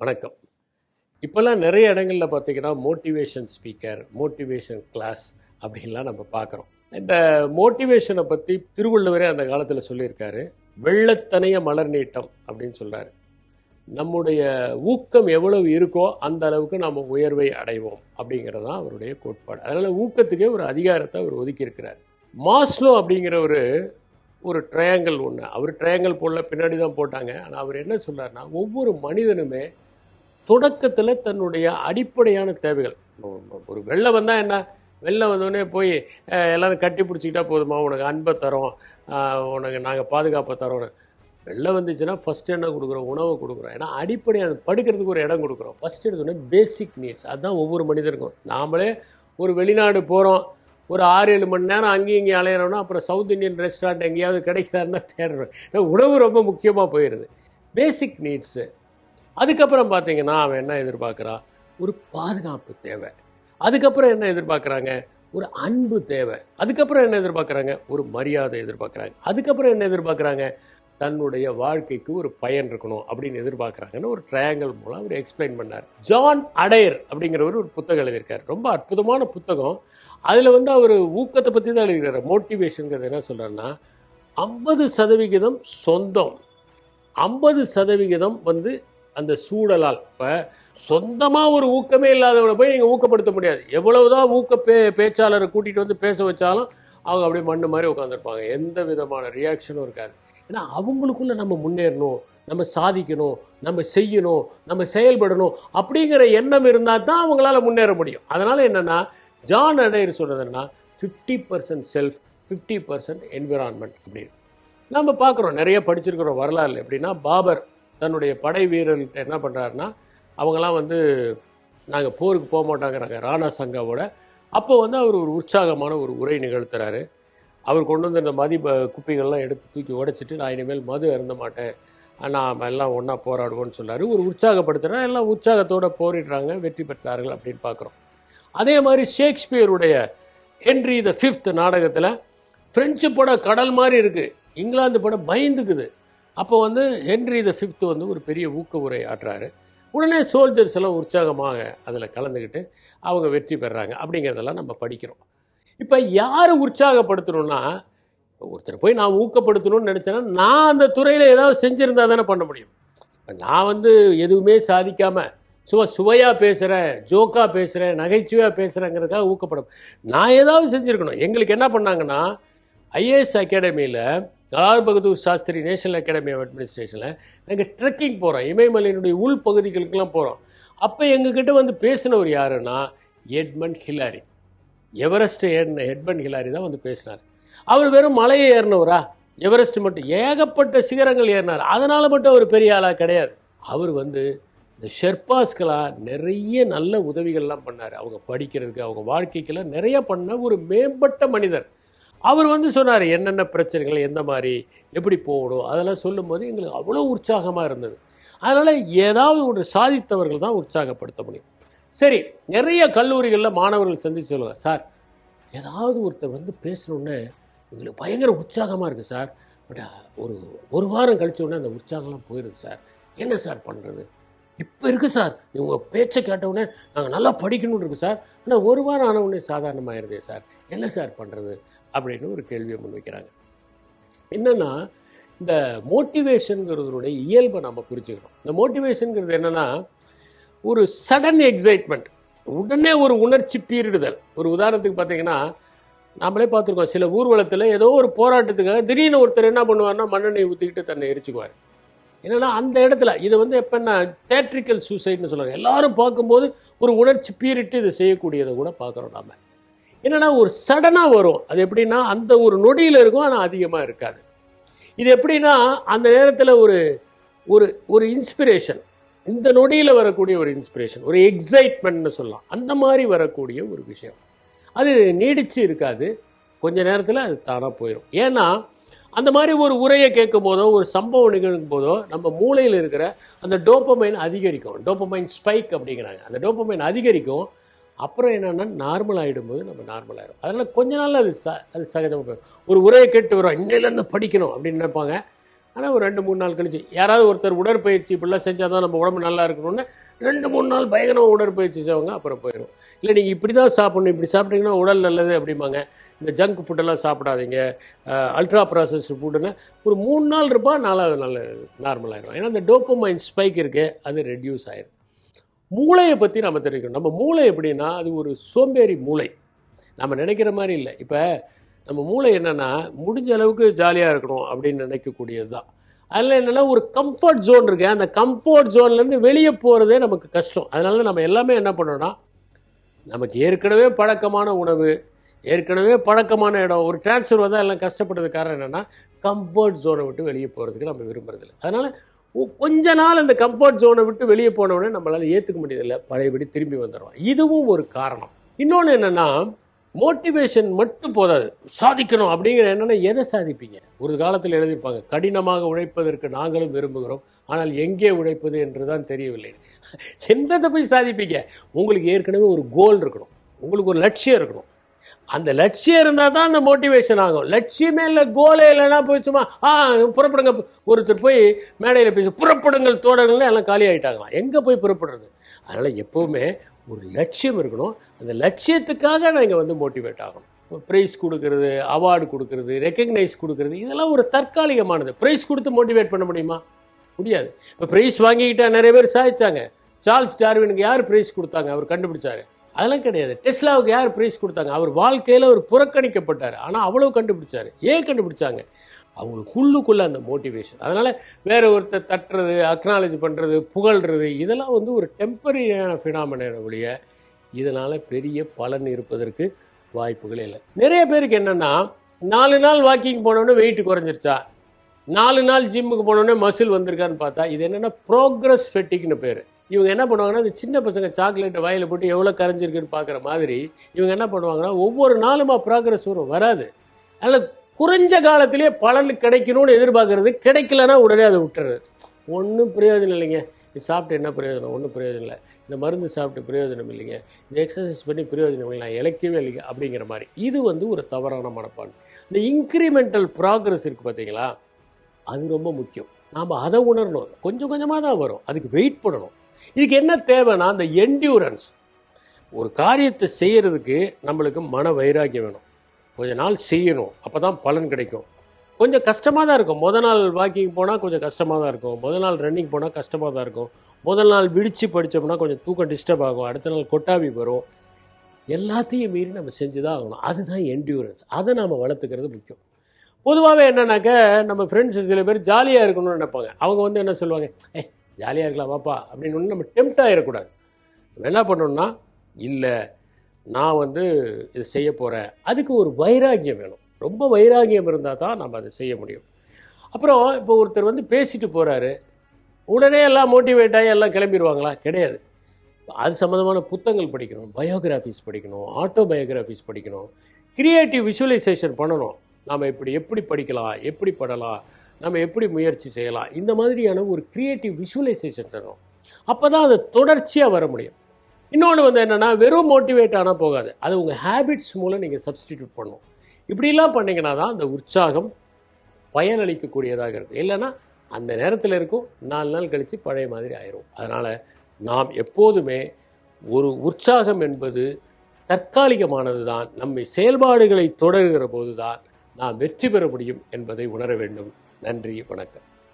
வணக்கம். இப்போல்லாம் நிறைய இடங்களில் பார்த்திங்கன்னா மோட்டிவேஷன் ஸ்பீக்கர் மோட்டிவேஷன் கிளாஸ் அப்படின்லாம் நம்ம பார்க்குறோம். இந்த மோட்டிவேஷனை பற்றி திருவள்ளுவரே அந்த காலத்தில் சொல்லியிருக்காரு. வெள்ளத்தனைய மலர் நீட்டம் அப்படின்னு சொல்கிறாரு நம்முடைய ஊக்கம் எவ்வளவு இருக்கோ அந்த அளவுக்கு நம்ம உயர்வை அடைவோம் அப்படிங்கிறது தான் அவருடைய கோட்பாடு. அதனால் ஊக்கத்துக்கே ஒரு அதிகாரத்தை அவர் ஒதுக்கியிருக்கிறார். மாஸ்லோ அப்படிங்கிற ஒரு ஒரு ட்ரையாங்கிள் ஒன்று அவர் ட்ரையாங்கிள் போடல பின்னாடி தான் போட்டாங்க. ஆனால் அவர் என்ன சொல்கிறாருன்னா ஒவ்வொரு மனிதனுமே தொடக்கத்தில் தன்னுடைய அடிப்படையான தேவைகள். ஒரு- வெள்ளம் வந்தால் என்ன? வெள்ளம் வந்தோடனே போய் எல்லோரும் கட்டி பிடிச்சிக்கிட்டா போதுமா? உனக்கு அன்பை தரோம். உனக்கு நாங்கள் பாதுகாப்பை தரோம். வெள்ளம் வந்துச்சுன்னா ஃபஸ்ட்டு என்ன கொடுக்குறோம்? உணவை கொடுக்குறோம். ஏன்னா அடிப்படை அது படுக்கிறதுக்கு ஒரு இடம் கொடுக்குறோம். ஃபஸ்ட் எடுத்தோடனே பேசிக் நீட்ஸ் அதுதான் ஒவ்வொரு மனிதருக்கும். நாமளே ஒரு வெளிநாடு போகிறோம் ஒரு ஆறு ஏழு மணி நேரம் அங்கேயும் இங்கேயும் அலையிறோம்னா அப்புறம் சவுத் இந்தியன் ரெஸ்டாரண்ட் எங்கேயாவது கிடைக்குதான்னு தேடுறோம். ஏன்னா உணவு ரொம்ப முக்கியமாக போயிடுது பேசிக் நீட்ஸு அதுக்கப்புறம் பார்த்தீங்கன்னா அவன் என்ன எதிர்பார்க்குறான் ஒரு பாதுகாப்பு தேவை. அதுக்கப்புறம் என்ன எதிர்பார்க்குறாங்க? ஒரு அன்பு தேவை. அதுக்கப்புறம் என்ன எதிர்பார்க்குறாங்க? ஒரு மரியாதை எதிர்பார்க்குறாங்க. அதுக்கப்புறம் என்ன எதிர்பார்க்குறாங்க? தன்னுடைய வாழ்க்கைக்கு ஒரு பயன் இருக்கணும் அப்படின்னு எதிர்பார்க்குறாங்கன்னு ஒரு ட்ரையாங்கல் மூலம் அவர் எக்ஸ்பிளைன் பண்ணார். ஜான் அடையர் அப்படிங்கிறவர் ஒரு புத்தகம் எழுதியிருக்கார். ரொம்ப அற்புதமான புத்தகம். அதில் வந்து அவர் ஊக்கத்தை பற்றி தான் எழுதுகிறார் மோட்டிவேஷனுங்கிறது என்ன சொல்கிறாருன்னா ஐம்பது சதவிகிதம் சொந்தம். ஐம்பது சதவிகிதம் வந்து அந்த சூழலால் இப்போ சொந்தமாக ஒரு ஊக்கமே இல்லாதவனை போய் நீங்கள் ஊக்கப்படுத்த முடியாது. எவ்வளவுதான் ஊக்க பே பேச்சாளரை கூட்டிகிட்டு வந்து பேச வச்சாலும் அவங்க அப்படியே மண்ணு மாதிரி உட்காந்துருப்பாங்க எந்த விதமான ரியாக்ஷனும் இருக்காது. ஏன்னா அவங்களுக்குள்ள நம்ம முன்னேறணும் நம்ம சாதிக்கணும் நம்ம செய்யணும் நம்ம செயல்படணும் அப்படிங்கிற எண்ணம் இருந்தால் தான் அவங்களால முன்னேற முடியும். அதனால் என்னென்னா ஜான் அடையர் சொல்கிறதுன்னா fifty percent self fifty percent environment அப்படின்னு. நம்ம பார்க்குறோம் நிறைய படிச்சிருக்கிறோம் வரலாறு எப்படின்னா பாபர் தன்னுடைய படை வீரர்கிட்ட என்ன பண்ணுறாருன்னா அவங்கெல்லாம் வந்து நாங்கள் போருக்கு போக மாட்டாங்கிறாங்க ராணா சங்காவோட. அப்போ வந்து அவர் ஒரு உற்சாகமான ஒரு உரை நிகழ்த்துறாரு. அவர் கொண்டு வந்து இந்த மதி குப்பைகள்லாம் குப்பிகள்லாம் எடுத்து தூக்கி உடைச்சிட்டு நான் இனிமேல் மது அருந்த மாட்டேன். நாம் எல்லாம் ஒன்றா போராடுவோம்னு சொன்னார். ஒரு உற்சாகப்படுத்துகிறார் எல்லாம் உற்சாகத்தோடு போரிடுறாங்க வெற்றி பெற்றார்கள் அப்படின்னு பார்க்குறோம் அதே மாதிரி ஷேக்ஸ்பியருடைய ஹென்றி த ஃபிஃப்த் நாடகத்தில் ஃப்ரெஞ்சு படம் கடல் மாதிரி இருக்குது இங்கிலாந்து படம் பயந்துக்குது. அப்போ வந்து ஹென்ரி த ஃபிஃப்த் வந்து ஒரு பெரிய ஊக்க உரை ஆற்றுறாரு உடனே சோல்ஜர்ஸ் எல்லாம் உற்சாகமாக அதில் கலந்துக்கிட்டு அவங்க வெற்றி பெறாங்க. அப்படிங்கிறதெல்லாம் நம்ம படிக்கிறோம். இப்போ யார் உற்சாகப்படுத்தணும்னா ஒருத்தர் போய் நான் ஊக்கப்படுத்தணும்னு நினச்சேன்னா நான் அந்த துறையில் ஏதாவது செஞ்சுருந்தா தானே பண்ண முடியும். இப்போ நான் வந்து எதுவுமே சாதிக்காமல் சும்மா சுவையாக பேசுகிறேன் ஜோக்காக பேசுகிறேன் நகைச்சுவையாக பேசுகிறேங்கிறதுக்காக ஊக்கப்படும். நான் ஏதாவது செஞ்சுருக்கணும். எங்களுக்கு என்ன பண்ணாங்கன்னா ஐஏஎஸ் அகாடமியில் Lal Bahadur Shastri national academy of அட்மினிஸ்ட்ரேஷனில் நாங்கள் ட்ரெக்கிங் போகிறோம் இமயமலையினுடைய உள் பகுதிகளுக்கெல்லாம் போகிறோம் அப்போ எங்ககிட்ட வந்து பேசினவர் யாருன்னா எட்மண்ட் ஹிலாரி. எவரெஸ்ட் ஏறின எட்மண்ட் ஹிலாரி தான் வந்து பேசினார். அவர் வெறும் மலையை ஏறினவரா? எவரெஸ்ட் மட்டும் ஏகப்பட்ட சிகரங்கள் ஏறினார். அதனால் மட்டும் அவர் பெரிய ஆளாக கிடையாது. அவர் வந்து இந்த ஷெர்பாஸ்கெலாம் நிறைய நல்ல உதவிகள்லாம் பண்ணார். அவங்க படிக்கிறதுக்கு அவங்க வாழ்க்கைக்கெல்லாம் நிறைய பண்ண ஒரு மேம்பட்ட மனிதர். அவர் வந்து சொன்னார் என்னென்ன பிரச்சனைகள் எந்த மாதிரி எப்படி போகணும் அதெல்லாம் சொல்லும்போது எங்களுக்கு அவ்வளோ உற்சாகமாக இருந்தது. அதனால் ஏதாவது ஒன்று சாதித்தவர்கள் தான் உற்சாகப்படுத்த முடியும். சரி நிறைய கல்லூரிகளில் மாணவர்கள் சந்திச்சு சொல்லுவாங்க சார் ஏதாவது ஒருத்தர் வந்து பேசணுன்னே எங்களுக்கு பயங்கர உற்சாகமாக இருக்குது சார். பட் ஒரு ஒரு வாரம் கழிச்ச உடனே அந்த உற்சாகம்லாம் போயிடுது சார். என்ன சார் பண்ணுறது இப்போ இருக்குது சார். இவங்க பேச்சை கேட்டவுடனே நாங்கள் நல்லா படிக்கணும்னு இருக்குது சார். ஆனால் ஒரு வாரம் ஆன உடனே சாதாரணமாயிருதே சார். என்ன சார் பண்ணுறது அப்படின்னு ஒரு கேள்வியை முன்வைக்கிறாங்க என்னன்னா இந்த மோட்டிவேஷனுங்கிறதுனுடைய இயல்பை நம்ம புரிஞ்சுக்கணும். இந்த மோட்டிவேஷனுங்கிறது என்னன்னா ஒரு சடன் எக்ஸைட்மெண்ட் உடனே ஒரு உணர்ச்சி பீரிடுதல். ஒரு உதாரணத்துக்கு பார்த்தீங்கன்னா நாமளே பார்த்துருக்கோம் சில ஊர்வலத்தில் ஏதோ ஒரு போராட்டத்துக்காக திடீர்னு ஒருத்தர் என்ன பண்ணுவார்னா மண்ணெண்ணெய் ஊற்றிக்கிட்டு தன்னை எரிச்சுக்குவார். என்னன்னா அந்த இடத்துல இது வந்து எப்படின்னா தேட்ரிக்கல் சூசைட்னு சொல்லுவாங்க. எல்லாரும் பார்க்கும்போது ஒரு உணர்ச்சி பீரிட்டு இதை செய்யக்கூடியதை கூட பார்க்குறோம் நாம். என்னென்னா ஒரு சடனாக வரும். அது எப்படின்னா அந்த ஒரு நொடியில் இருக்கும் ஆனால் அதிகமாக இருக்காது. இது எப்படின்னா அந்த நேரத்தில் ஒரு ஒரு ஒரு இன்ஸ்பிரேஷன் இந்த நொடியில் வரக்கூடிய ஒரு இன்ஸ்பிரேஷன் ஒரு எக்ஸைட்மெண்ட்னு சொல்லலாம். அந்த மாதிரி வரக்கூடிய ஒரு விஷயம். அது நீடிச்சு இருக்காது. கொஞ்ச நேரத்தில் அது தானாக போயிடும் ஏன்னா அந்த மாதிரி ஒரு உரையை கேட்கும் போதோ ஒரு சம்பவம் நிகழும் போதோ நம்ம மூளையில் இருக்கிற அந்த டோப்பமைன் அதிகரிக்கும். டோப்பமைன் ஸ்பைக் அப்படிங்கிறாங்க. அந்த டோப்பமைன் அதிகரிக்கும். அப்புறம் என்னென்னா நார்மல் ஆகிடும்போது நம்ம நார்மல் ஆகிடும் அதனால் கொஞ்ச நாள் அது ச அது சகஜமாக போயிடும் ஒரு உரையை கேட்டு வரும் இன்னிலேருந்து படிக்கணும் அப்படின்னு நினைப்பாங்க. ஆனால் ஒரு ரெண்டு மூணு நாள் கழிச்சு யாராவது ஒருத்தர் உடற்பயிற்சி இப்படிலாம் செஞ்சால் தான் நம்ம உடம்பு நல்லா இருக்கணும்னு ரெண்டு மூணு நாள் பயங்கரமாக உடற்பயிற்சி செய்வாங்க அப்புறம் போயிடும் இல்லை நீங்கள் இப்படி தான் சாப்பிடணும் இப்படி சாப்பிட்டீங்கன்னா உடல் நல்லது அப்படிம்பாங்க. இந்த ஜங்க் ஃபுட்டெல்லாம் சாப்பிடாதீங்க. அல்ட்ரா ப்ராசஸ்டு ஃபுட்டுன்னு ஒரு மூணு நாள் இருப்பா நாலாவது நாள் நார்மல் ஏன்னா அந்த டோப்பமைன் ஸ்பைக் இருக்குது அது ரெடியூஸ் ஆயிடும் மூளையை பற்றி நம்ம தெரிவிக்கணும் நம்ம மூளை எப்படின்னா அது ஒரு சோம்பேறி மூளை. நம்ம நினைக்கிற மாதிரி இல்லை. இப்போ நம்ம மூளை என்னென்னா முடிஞ்ச அளவுக்கு ஜாலியாக இருக்கணும் அப்படின்னு நினைக்கக்கூடியது தான். அதில் என்னென்னா ஒரு கம்ஃபர்ட் ஜோன் இருக்குது அந்த கம்ஃபர்ட் ஜோன்லேருந்து வெளியே போகிறதே நமக்கு கஷ்டம். அதனால நம்ம எல்லாமே என்ன பண்ணோன்னா நமக்கு ஏற்கனவே பழக்கமான உணவு ஏற்கனவே பழக்கமான இடம் ஒரு டிரான்ஸ்ஃபர் வந்தால் எல்லாம் கஷ்டப்பட்டது காரணம் என்னென்னா கம்ஃபர்ட் ஜோனை விட்டு வெளியே போகிறதுக்கு நம்ம விரும்புறதில்லை அதனால் கொஞ்ச நாள் அந்த கம்ஃபர்ட் ஜோனை விட்டு வெளியே போனவுடனே நம்மளால் ஏற்றுக்க முடியதில்லை பழையபடி திரும்பி வந்துடுவோம் இதுவும் ஒரு காரணம். இன்னொன்று என்னென்னா மோட்டிவேஷன் மட்டும் போதாது. சாதிக்கணும் அப்படிங்கிற என்னென்னா எதை சாதிப்பீங்க? ஒரு காலத்தில் எழுதியிருப்பாங்க கடினமாக உழைப்பதற்கு நாங்களும் விரும்புகிறோம். ஆனால் எங்கே உழைப்பது என்று தான் தெரியவில்லை எந்ததை போய் சாதிப்பீங்க? உங்களுக்கு ஏற்கனவே ஒரு கோல் இருக்கணும். உங்களுக்கு ஒரு லட்சியம் இருக்கணும். அந்த லட்சியம் இருந்தால் தான் அந்த மோட்டிவேஷன் ஆகும். லட்சியமே இல்லை கோலே இல்லைன்னா போய் சும்மா ஆ புறப்படுங்க. ஒருத்தர் போய் மேடையில் பேசி புறப்படுங்கள் தோடர்கள் எல்லாம் காலி ஆகிட்டாங்களாம் எங்கே போய் புறப்படுறது? அதனால் எப்போவுமே ஒரு லட்சியம் இருக்கணும். அந்த லட்சியத்துக்காக நீங்கள் வந்து மோட்டிவேட் ஆகணும். ப்ரைஸ் கொடுக்கறது அவார்டு கொடுக்கறது ரெக்கக்னைஸ் கொடுக்கறது இதெல்லாம் ஒரு தற்காலிகமானது. ப்ரைஸ் கொடுத்து மோட்டிவேட் பண்ண முடியுமா? முடியாது. இப்போ ப்ரைஸ் வாங்கிக்கிட்டால் நிறைய பேர் சாதிச்சாங்க. சார்ல்ஸ் டார்வினுக்கு யார் ப்ரைஸ் கொடுத்தாங்க? அவர் கண்டுபிடிச்சாரு. அதெல்லாம் கிடையாது. டெஸ்லாவுக்கு யார் ப்ரைஸ் கொடுத்தாங்க? அவர் வாழ்க்கையில் அவர் புறக்கணிக்கப்பட்டார். ஆனால் அவ்வளோ கண்டுபிடிச்சார். ஏன் கண்டுபிடிச்சாங்க? அவங்களுக்குள்ளுக்குள்ளே அந்த மோட்டிவேஷன் அதனால் வேற ஒருத்தர் தட்டுறது அக்னாலஜ் பண்ணுறது புகழ்றது இதெல்லாம் வந்து ஒரு டெம்பரரியான ஃபினாமினான ஒழிய இதனால் பெரிய பலன் இருப்பதற்கு வாய்ப்புகளே இல்லை. நிறைய பேருக்கு என்னென்னா நாலு நாள் வாக்கிங் போனோடனே வெயிட் குறைஞ்சிருச்சா? நாலு நாள் ஜிம்முக்கு போனோடனே மசில் வந்திருக்கான்னு பார்த்தா இது என்னென்னா ப்ரோக்ரஸ் ஃபெட்டிக்னு பேர். இவங்க என்ன பண்ணுவாங்கன்னா இந்த சின்ன பசங்க சாக்லேட்டை வாயில் போட்டு எவ்வளோ கரைஞ்சிருக்குன்னு பார்க்குற மாதிரி இவங்க என்ன பண்ணுவாங்கன்னா ஒவ்வொரு நாளுமா ப்ராக்ரஸ் வரும் வராது. அதில் குறைஞ்ச காலத்திலே பலன் கிடைக்கணும்னு எதிர்பார்க்கறது கிடைக்கலன்னா உடனே அதை விட்டுறது. ஒன்றும் பிரயோஜனம் இல்லைங்க. இது சாப்பிட்டு என்ன பிரயோஜனம்? ஒன்றும் பிரயோஜனம் இல்லை. இந்த மருந்து சாப்பிட்டு பிரயோஜனம் இல்லைங்க. இந்த எக்ஸசைஸ் பண்ணி பிரயோஜனம் இல்லை. நான் இழைக்கவே இல்லைங்க அப்படிங்கிற மாதிரி. இது வந்து ஒரு தவறான மனப்பான் இந்த இன்க்ரிமெண்டல் ப்ராக்ரஸ் இருக்குது பார்த்தீங்களா அது ரொம்ப முக்கியம். நாம் அதை உணரணும். கொஞ்சம் கொஞ்சமாக தான் வரும். அதுக்கு வெயிட் பண்ணணும் இதுக்கு என்ன தேவைன்னா அந்த என்டியூரன்ஸ் ஒரு காரியத்தை செய்கிறதுக்கு நம்மளுக்கு மன வைராக்கியம் வேணும். கொஞ்ச நாள் செய்யணும் அப்போ தான் பலன் கிடைக்கும். கொஞ்சம் கஷ்டமாக தான் இருக்கும். முத நாள் வாக்கிங் போனால் கொஞ்சம் கஷ்டமாக தான் இருக்கும். முத நாள் ரன்னிங் போனால் கஷ்டமாக தான் இருக்கும். முதல் நாள் விடிச்சு படித்தோம்னா கொஞ்சம் தூக்கம் டிஸ்டர்ப் ஆகும். அடுத்த நாள் கொட்டாவி வரும். எல்லாத்தையும் மீறி நம்ம செஞ்சு தான் ஆகணும். அதுதான் என்டியூரன்ஸ் அதை நாம் வளர்த்துக்கிறது முக்கியம். பொதுவாகவே என்னன்னாக்க நம்ம ஃப்ரெண்ட்ஸ் சில பேர் ஜாலியாக இருக்கணும்னு நினைப்பாங்க. அவங்க வந்து என்ன சொல்லுவாங்க ஏ ஜாலியாக இருக்கலாம் வாப்பா அப்படின்னு ஒன்று நம்ம டெம்ட் ஆகிடக்கூடாது நம்ம என்ன பண்ணணும்னா இல்லை நான் வந்து இது செய்ய போகிறேன் அதுக்கு ஒரு வைராகியம் வேணும். ரொம்ப வைராகியம் இருந்தால் தான் நம்ம அதை செய்ய முடியும். அப்புறம் இப்போ ஒருத்தர் வந்து பேசிட்டு போகிறாரு உடனே எல்லாம் மோட்டிவேட் ஆகி எல்லாம் கிளம்பிடுவாங்களா? கிடையாது. அது சம்மந்தமான புத்தகங்கள் படிக்கணும் பயோகிராஃபிஸ் படிக்கணும் ஆட்டோபயோகிராஃபிஸ் படிக்கணும். கிரியேட்டிவ் விஷுவலைசேஷன் பண்ணணும். நாம் இப்படி எப்படி படிக்கலாம் எப்படி படலாம் நம்ம எப்படி முயற்சி செய்யலாம்? இந்த மாதிரியான ஒரு கிரியேட்டிவ் விஷுவலைசேஷன் தரும். அப்போ தான் அது தொடர்ச்சியாக வர முடியும். இன்னொன்று வந்து என்னென்னா வெறும் மோட்டிவேட் ஆனால் போகாது. அது உங்கள் ஹேபிட்ஸ் மூலம் நீங்கள் சப்ஸ்டிடியூட் பண்ணணும் இப்படிலாம் பண்ணீங்கன்னா தான் அந்த உற்சாகம் பயனளிக்கக்கூடியதாக இருக்கும். இல்லைன்னா அந்த நேரத்தில் இருக்கும் நாலு நாள் கழித்து பழைய மாதிரி ஆயிரும். அதனால் நாம் எப்போதுமே ஒரு உற்சாகம் என்பது தற்காலிகமானது தான். நம்மை செயல்பாடுகளை தொடர்கிற போது தான் நாம் வெற்றி பெற முடியும் என்பதை உணர வேண்டும். நன்றி வணக்கம்.